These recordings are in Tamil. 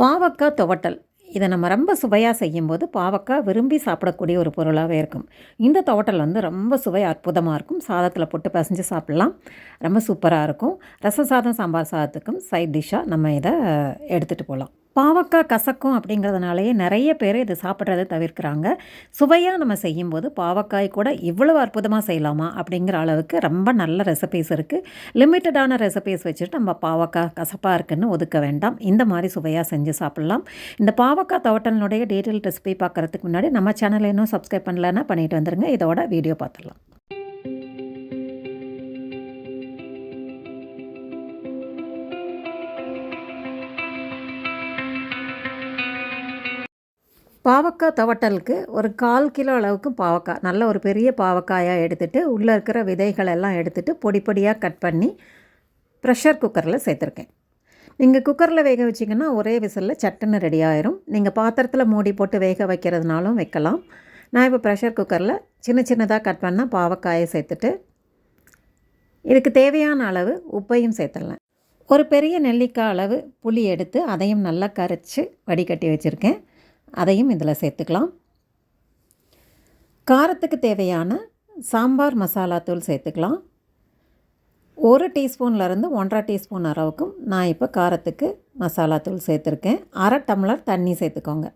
பாவக்காய் துவட்டல். இதை நம்ம ரொம்ப சுவையாக செய்யும்போது பாவக்காய் விரும்பி சாப்பிடக்கூடிய ஒரு பொருளாகவே இருக்கும். இந்த துவட்டல் வந்து ரொம்ப சுவை அற்புதமாக இருக்கும். சாதத்தில் போட்டு பிசைஞ்சு சாப்பிட்லாம். ரொம்ப சூப்பராக இருக்கும். ரச சாதம் சாம்பார் சாதத்துக்கும் சைட் டிஷ்ஷாக நம்ம இதை எடுத்துகிட்டு போகலாம். பாவக்காய் கசக்கும் அப்படிங்கிறதுனாலேயே நிறைய பேர் இது சாப்பிட்றத தவிர்க்கிறாங்க. சுவையாக நம்ம செய்யும்போது பாவக்காய் கூட இவ்வளவு அற்புதமாக செய்யலாமா அப்படிங்கிற அளவுக்கு ரொம்ப நல்ல ரெசிபீஸ் இருக்குது லிமிட்டடான ரெசிபீஸ் வச்சுட்டு நம்ம பாவக்காய் கசப்பாக இருக்குன்னு ஒதுக்க வேண்டாம். இந்த மாதிரி சுவையாக செஞ்சு சாப்பிட்லாம். இந்த பாவக்காய் தோட்டலினுடைய டீட்டெயில் ரெசிபி பார்க்குறதுக்கு முன்னாடி நம்ம சேனலை இன்னும் சப்ஸ்கிரைப் பண்ணலன்னா பண்ணிட்டு வந்துருங்க. இதோட வீடியோ பார்த்துடலாம். பாவக்காய் துவட்டலுக்கு ஒரு கால் கிலோ அளவுக்கு பாவக்காய் நல்ல ஒரு பெரிய பாவக்காயாக எடுத்துகிட்டு உள்ளே இருக்கிற விதைகள் எல்லாம் எடுத்துகிட்டு பொடி பொடியாக கட் பண்ணி ப்ரெஷர் குக்கரில் சேர்த்துருக்கேன். நீங்கள் குக்கரில் வேக வச்சிங்கன்னா ஒரே விசிலில் சட்டுன்னு ரெடி ஆயிரும். நீங்கள் பாத்திரத்தில் மூடி போட்டு வேக வைக்கிறதுனாலும் வைக்கலாம். நான் இப்போ ப்ரெஷர் குக்கரில் சின்ன சின்னதாக கட் பண்ணால் பாவக்காயை சேர்த்துட்டு இதுக்கு தேவையான அளவு உப்பையும் சேர்த்துடலாம். ஒரு பெரிய நெல்லிக்காய் அளவு புளி எடுத்து அதையும் நல்லா கரைச்சி வடிகட்டி வச்சுருக்கேன். அதையும் இதில் சேர்த்துக்கலாம். காரத்துக்கு தேவையான சாம்பார் மசாலா தூள் சேர்த்துக்கலாம். ஒரு டீஸ்பூன்லேருந்து ஒன்றரை டீஸ்பூன் அளவுக்கும் நான் இப்போ காரத்துக்கு மசாலா தூள் சேர்த்துருக்கேன். அரை டம்ளர் தண்ணி சேர்த்துக்கோங்க.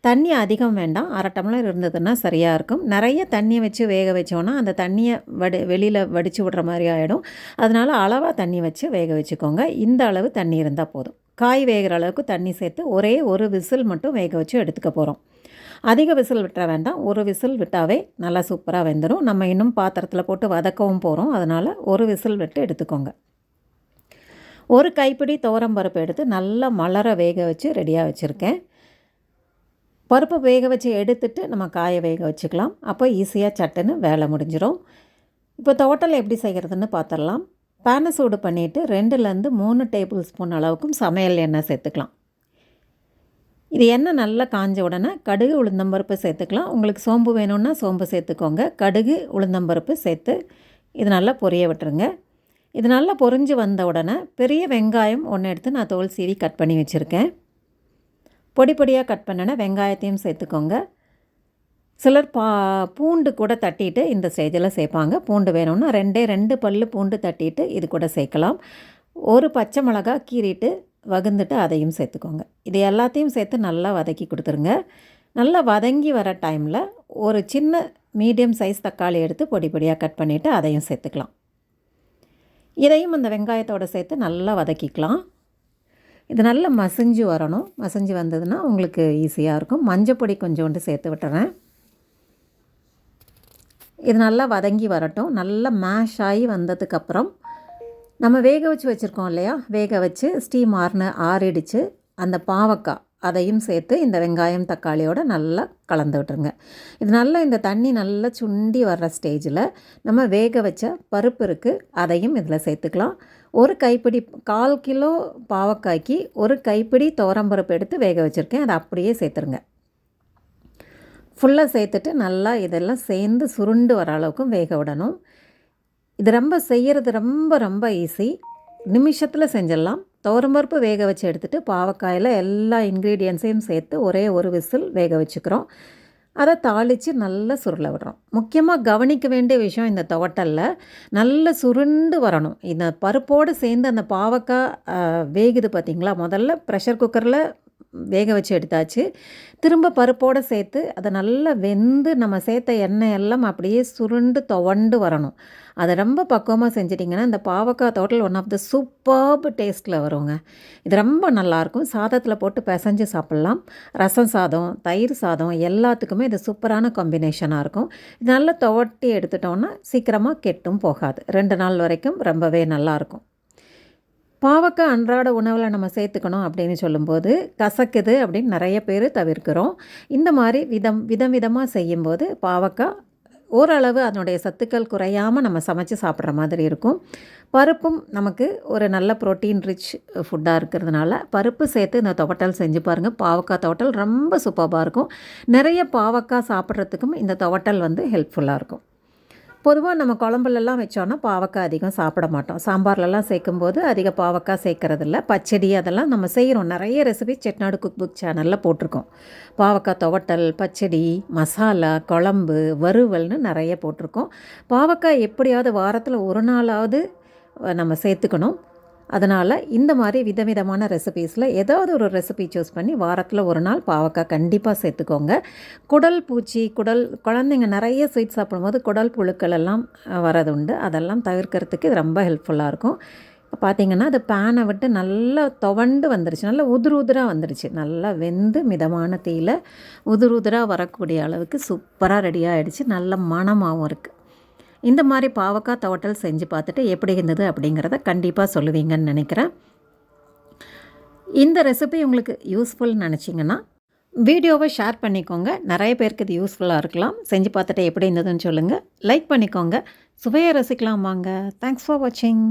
தண்ணி அதிகம் வேண்டாம். அரை டம்ளர் இருந்ததுன்னா சரியாக இருக்கும். நிறைய தண்ணி வச்சு வேக வச்சோன்னா அந்த தண்ணியை வடி வெளியில் வடித்து விடுற மாதிரி ஆகிடும் அதனால் அளவாக தண்ணி வச்சு வேக வச்சுக்கோங்க. இந்த அளவு தண்ணி இருந்தால் போதும். காய் வேகிற அளவுக்கு தண்ணி சேர்த்து ஒரே ஒரு விசில் மட்டும் வேக வச்சு எடுத்துக்க போகிறோம் அதிக விசில் விட்டுற வேண்டாம். ஒரு விசில் விட்டாவே நல்லா சூப்பராக வெந்துடும் நம்ம இன்னும் பாத்திரத்தில் போட்டு வதக்கவும் போகிறோம் அதனால் ஒரு விசில் விட்டு எடுத்துக்கோங்க. ஒரு கைப்பிடி துவரம் பருப்பு எடுத்து நல்லா மலர வேக வச்சு ரெடியாக வச்சுருக்கேன். பருப்பு வேக வச்சு எடுத்துட்டு நம்ம காய வேக வச்சுக்கலாம். அப்போ ஈஸியாக சட்டுன்னு வேலை முடிஞ்சிடும் இப்போ தோட்டல் எப்படி செய்கிறதுன்னு பார்த்துடலாம் பேனை சூடு பண்ணிவிட்டு ரெண்டுலேருந்து மூணு டேபிள் ஸ்பூன் அளவுக்கும் சமையல் எண்ணெய் சேர்த்துக்கலாம். இது எண்ணெய் நல்லா காஞ்ச உடனே கடுகு உளுந்தம்பருப்பு சேர்த்துக்கலாம். உங்களுக்கு சோம்பு வேணும்னா சோம்பு சேர்த்துக்கோங்க. கடுகு உளுந்தம்பருப்பு சேர்த்து இது நல்லா பொரிய விட்டுருங்க. இது நல்லா பொரிஞ்சு வந்த உடனே பெரிய வெங்காயம் ஒன்று எடுத்து நான் தோல் சீவி கட் பண்ணி வச்சுருக்கேன். பொடி பொடியாக கட் பண்ணின வெங்காயத்தையும் சேர்த்துக்கோங்க. சிலர் பா பூண்டு கூட தட்டிட்டு இந்த ஸ்டேஜில் சேர்ப்பாங்க. பூண்டு வேணும்னா ரெண்டே ரெண்டு பல் பூண்டு தட்டிட்டு இது கூட சேர்க்கலாம். ஒரு பச்சை மிளகா கீறிட்டு வகுந்துட்டு அதையும் சேர்த்துக்கோங்க. இது எல்லாத்தையும் சேர்த்து நல்லா வதக்கி கொடுத்துருங்க. நல்லா வதங்கி வர டைமில் ஒரு சின்ன மீடியம் சைஸ் தக்காளி எடுத்து பொடி பொடியாக கட் பண்ணிவிட்டு அதையும் சேர்த்துக்கலாம். இதையும் அந்த வெங்காயத்தோடு சேர்த்து நல்லா வதக்கிக்கலாம். இது நல்லா மசிஞ்சு வரணும். மசிஞ்சு வந்ததுன்னா உங்களுக்கு ஈஸியாக இருக்கும். மஞ்சப்பொடி கொஞ்சோண்டு சேர்த்து விட்டுறேன். இது நல்லா வதங்கி வரட்டும். நல்லா மேஷ் ஆகி வந்ததுக்கப்புறம் நம்ம வேக வச்சு வச்சுருக்கோம் இல்லையா? வேக வச்சு ஸ்டீம் ஆறுன ஆறிடிச்சு. அந்த பாவக்காய் அதையும் சேர்த்து இந்த வெங்காயம் தக்காளியோட நல்லா கலந்து விட்டுருங்க. இது நல்லா இந்த தண்ணி நல்லா சுண்டி வர்ற ஸ்டேஜில் நம்ம வேக வச்ச பருப்பு இருக்குது அதையும் இதில் சேர்த்துக்கலாம். ஒரு கைப்பிடி கால் கிலோ பாவக்காய்க்கு ஒரு கைப்பிடி துவரம்பருப்பு எடுத்து வேக வச்சுருக்கேன். அதை அப்படியே சேர்த்துருங்க. ஃபுல்லாக சேர்த்துட்டு நல்லா இதெல்லாம் சேர்ந்து சுருண்டு வர அளவுக்கும் வேக விடணும். இது ரொம்ப செய்கிறது ரொம்ப ரொம்ப ஈஸி நிமிஷத்தில் செஞ்சிடலாம். துவரம்பருப்பு வேக வச்சு எடுத்துகிட்டு பாவக்காயில் எல்லா இன்க்ரீடியன்ஸையும் சேர்த்து ஒரே ஒரு விசில் வேக வச்சுக்கிறோம். அதை தாளித்து நல்லா சுருள விடுறோம். முக்கியமாக கவனிக்க வேண்டிய விஷயம் இந்த துவட்டலில் நல்ல சுருண்டு வரணும். இந்த பருப்போடு சேர்ந்து அந்த பாவக்காய் வேகுது பார்த்திங்களா முதல்ல ப்ரெஷர் குக்கரில் வேக வச்சு எடுத்தாச்சு. திரும்ப பருப்போடு சேர்த்து அதை நல்லா வெந்து நம்ம சேர்த்த எண்ணெய் எல்லாம் அப்படியே சுருண்டு துவண்டு வரணும். அதை ரொம்ப பக்குவமாக செஞ்சிட்டிங்கன்னா இந்த பாவக்காய் தோட்டல் ஒன் ஆஃப் த சூப்பர்ப் டேஸ்ட்டில் வருங்க. இது ரொம்ப நல்லாயிருக்கும். சாதத்தில் போட்டு பிசைஞ்சு சாப்பிட்லாம். ரசம் சாதம் தயிர் சாதம் எல்லாத்துக்குமே இது சூப்பரான காம்பினேஷனாக இருக்கும். இது நல்லா துவட்டி எடுத்துட்டோன்னா சீக்கிரமாக கெட்டும் போகாது. ரெண்டு நாள் வரைக்கும் ரொம்பவே நல்லாயிருக்கும். பாவக்காய் அன்றாட உணவில் நம்ம சேர்த்துக்கணும் அப்படின்னு சொல்லும்போது கசக்குது அப்படின்னு நிறைய பேர் தவிர்க்கிறோம். இந்த மாதிரி விதம் விதம் விதமாக செய்யும்போது பாவக்காய் ஓரளவு அதனுடைய சத்துக்கள் குறையாமல் நம்ம சமைச்சு சாப்பிட்ற மாதிரி இருக்கும். பருப்பும் நமக்கு ஒரு நல்ல ப்ரோட்டீன் ரிச் ஃபுட்டாக இருக்கிறதுனால பருப்பு சேர்த்து இந்த துவட்டல் செஞ்சு பாருங்கள் பாவக்காய் துவட்டல் ரொம்ப சூப்பராக இருக்கும். நிறைய பாவக்காய் சாப்பிட்றதுக்கும் இந்த துவட்டல் வந்து ஹெல்ப்ஃபுல்லாக இருக்கும். பொதுவாக நம்ம குழம்புலலாம் வச்சோன்னா பாவக்காய் அதிகம் சாப்பிட மாட்டோம். சாம்பார்லலாம் சேர்க்கும்போது அதிக பாவக்காய் சேர்க்கறதில்ல. பச்சடி அதெல்லாம் நம்ம செய்கிறோம் நிறைய ரெசிபி செட்நாடு குக் புக் சேனலில் போட்டிருக்கோம். பாவக்காய் துவட்டல் பச்சடி மசாலா குழம்பு வறுவல்னு நிறைய போட்டிருக்கோம். பாவக்காய் எப்படியாவது வாரத்தில் ஒரு நாளாவது நம்ம சேர்த்துக்கணும். அதனால் இந்த மாதிரி விதவிதமான ரெசிபீஸில் ஏதாவது ஒரு ரெசிபி சூஸ் பண்ணி வாரத்தில் ஒரு நாள் பாவக்காய் கண்டிப்பாக சேர்த்துக்கோங்க. குடல் பூச்சி குடல் குழந்தைங்க நிறைய ஸ்வீட் சாப்பிடும்போது குடல் புழுக்கள் எல்லாம் வரது உண்டு. அதெல்லாம் தவிர்க்கிறதுக்கு இது ரொம்ப ஹெல்ப்ஃபுல்லாக இருக்கும். இப்போ பார்த்தீங்கன்னா அது பேனை விட்டு நல்லா துவண்டு வந்துருச்சு. நல்லா உதிர் உதிராக வந்துருச்சு. நல்லா வெந்து மிதமான தீயில் உதிர் உதிராக வரக்கூடிய அளவுக்கு சூப்பராக ரெடி ஆகிடுச்சு நல்ல மணமாகவும் இருக்குது இந்த மாதிரி பாவக்காய் தோட்டல் செஞ்சு பார்த்துட்டு எப்படி இருந்தது அப்படிங்கிறத கண்டிப்பாக சொல்லுவீங்கன்னு நினைக்கிறேன். இந்த ரெசிபி உங்களுக்கு யூஸ்ஃபுல்னு நினச்சிங்கன்னா வீடியோவை ஷேர் பண்ணிக்கோங்க. நிறைய பேருக்கு இது யூஸ்ஃபுல்லாக இருக்கலாம். செஞ்சு பார்த்துட்டு எப்படி இருந்ததுன்னு சொல்லுங்கள் லைக் பண்ணிக்கோங்க. சுவையை ரசிக்கலாம் வாங்க. தேங்க்ஸ் ஃபார் வாட்சிங்